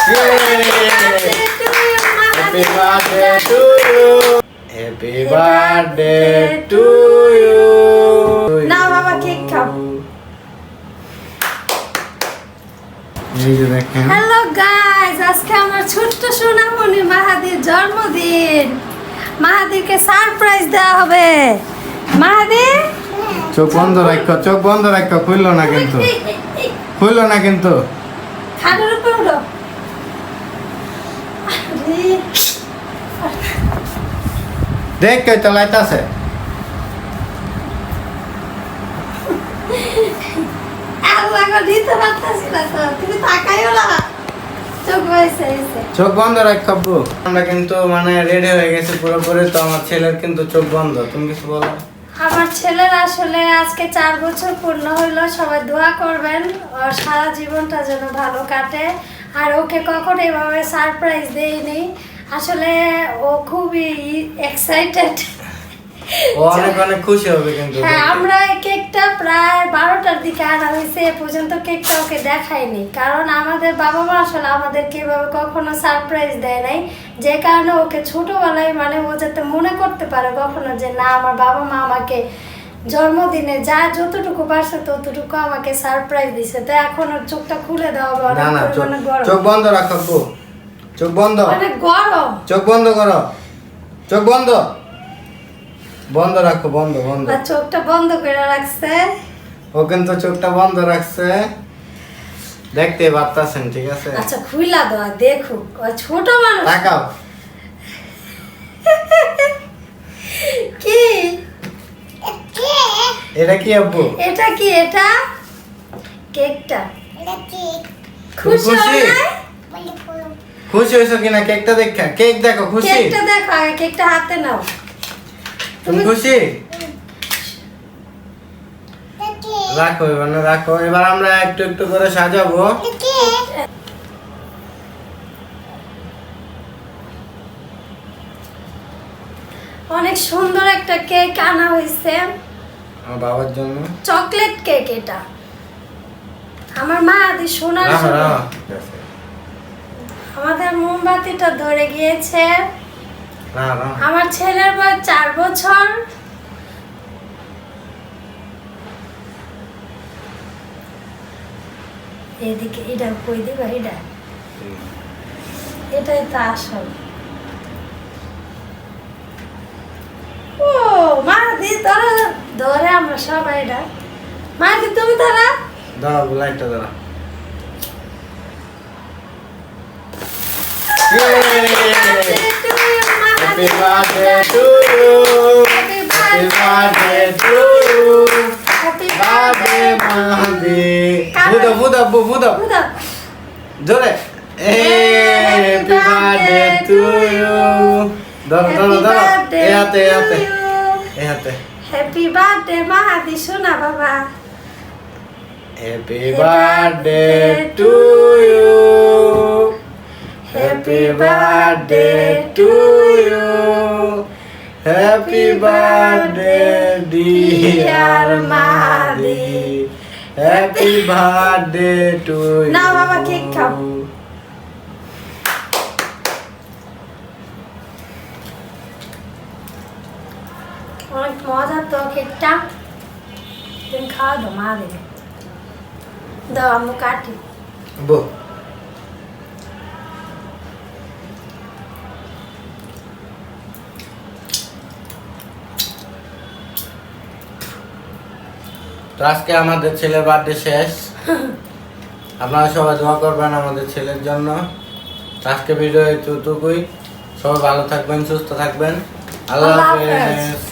Happy birthday to you. Happy birthday to you. নাও বাবা, cake খাও। এই যে দেখেন। হ্যালো গাইস আজকে আমার ছোট্ট সোনামণি মাহাদির জন্মদিন। মাহাদিরকে সারপ্রাইজ দেওয়া হবে। মাহাদি? চোখ বন্ধ রাখো চোখ বন্ধ রাখো খুললো না কিন্তু। খুললো না কিন্তু। খাটের উপরে উঠো। দেখ কে চালাইতাছে চোখ বন্ধ রাখ আমরা কিন্তু মানে রেডি হয়ে গেছি পুরোপুরি তো আমার ছেলের কিন্তু চোখ বন্ধ। তুমি কিছু বলো? আমার ছেলের আসলে আজকে চার বছর পূর্ণ হইল সবাই দোয়া করবেন সারা জীবনটা যেন ভালো কাটে। আর ওকে কখনো এভাবে সারপ্রাইজ দেয়নি আসলে ও খুবই এক্সাইটেড ও অনেক অনেক খুশি হবে কিন্তু হ্যাঁ আমরা কেকটা প্রায় বারোটার দিকে আনা হয়েছে এ পর্যন্ত কেকটা ওকে দেখায়নি কারণ আমাদের বাবা মা আসলে আমাদেরকে এভাবে কখনো সারপ্রাইজ দেয় নাই। যে কারণে ওকে ছোটবেলায় মানে ও যাতে মনে করতে পারে কখনো যে না আমার বাবা মা আমাকে জন্মদিনে যা যতটুকু পারছে ততটুকু আমাকে সারপ্রাইজ দিছে। তো এখন ওর চোখটা খুলে হবে না না চোখ বন্ধ রাখো আব্বু চোখ বন্ধ। অনেক গরম। চোখ বন্ধ করো। চোখ বন্ধ। বন্ধ রাখো বন্ধ বন্ধ। আর চোখটা বন্ধ করে রাখছে। ও কিন্তু চোখটা বন্ধ রাখছে। দেখতে পারতাছেন ঠিক আছে? আচ্ছা খুইলা দেওয়া দেখো। ও ছোট মানুষ। তাকাও। কি? এটা কি আব্বু? এটা কি এটা? কেকটা। তুমি খুশি খুশি? হয়? খুশি হয়েছো কিনা? কেকটা দেখা কেক দেখো খুশি? কেকটা দেখো আগে কেকটা হাতে নাও। তুমি খুশি? রাখো এবার না রাখো। এবার আমরা একটু একটু করে সাজাবো। অনেক সুন্দর একটা কেক আনা হয়েছে। আমার বাবার জন্য। চকলেট কেক এটা। আমার মা আদি সোনার। আমাদের মোমবাতিটা ধরে গিয়েছে। আমার ছেলের বয়স চার বছর। এদিকে এটা কই দিবা এটা? এটাই তো আসল ও মাদি ধরো আমরা সবাই এটা মাদি তুমি ধরা দাও লাইটটা দাও Happy birthday to you. Happy Happy birthday to you. Birthday Mahdi. Buda buda bu buda. জোরে হ্যাপি বার্থডে টু ইউ ধরো ধরো ধরো এ হাতে এ হাতে এ হাতে হ্যাপি বার্থডে মাহাদি শোনা বাবা happy birthday to you happy birthday to you happy birthday dear Madi happy birthday to you নাও বাবা, কেক খাও। অনেক তো কেকটা তুমি খাওয়া দাও মা দেবে দাও আমি কাটি বো তো আজকে আমাদের ছেলের বার্থডে শেষ. আপনারা সবাই দোয়া করবেন আমাদের ছেলের জন্য আজকে ভিডিও এতটুকুই সবাই ভালো থাকবেন সুস্থ থাকবেন আল্লাহ হাফেজ।